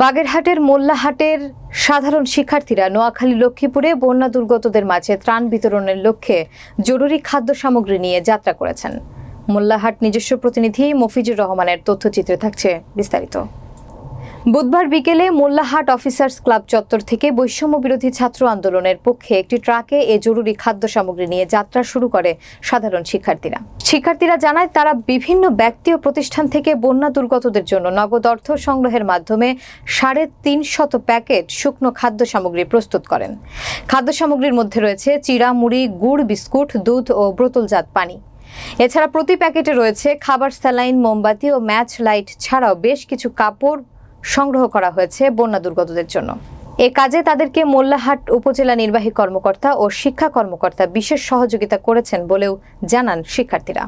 বাগেরহাটের মোল্লাহাটের সাধারণ শিক্ষার্থীরা নোয়াখালী লক্ষ্মীপুরে বন্যা দুর্গতদের মাঝে ত্রাণ বিতরণের লক্ষ্যে জরুরি খাদ্য সামগ্রী নিয়ে যাত্রা করেছেন। মোল্লাহাট নিজস্ব প্রতিনিধি মফিজুর রহমানের তথ্যচিত্রে থাকছে বিস্তারিত। বুধবার বিকেলে মোল্লাহাট অফিসার্স ক্লাব চত্বর থেকে বৈষম্য বিরোধী ছাত্র আন্দোলনের পক্ষে একটি ট্রাকে এ জরুরি খাদ্য সামগ্রী নিয়ে যাত্রা শুরু করে সাধারণ শিক্ষার্থীরা। শিক্ষার্থীরা জানায় তারা বিভিন্ন ব্যক্তি ও প্রতিষ্ঠান থেকে বন্যা দুর্গতদের জন্য নগদ অর্থ সংগ্রহের মাধ্যমে সাড়ে তিন শত প্যাকেট শুকনো খাদ্য সামগ্রী প্রস্তুত করেন। খাদ্য সামগ্রীর মধ্যে রয়েছে চিড়া, মুড়ি, গুড়, বিস্কুট, দুধ ও বোতলজাত পানি। এছাড়া প্রতি প্যাকেটে রয়েছে খাবার স্যালাইন, মোমবাতি ও ম্যাচ লাইট ছাড়াও বেশ কিছু কাপড় সংগ্রহ করা হয়েছে বন্যা দুর্গতদের জন্য। এ কাজে তাদেরকে মোল্লাহাট উপজেলা নির্বাহী কর্মকর্তা ও শিক্ষা কর্মকর্তা বিশেষ সহযোগিতা করেছেন বলেও জানান শিক্ষার্থীরা।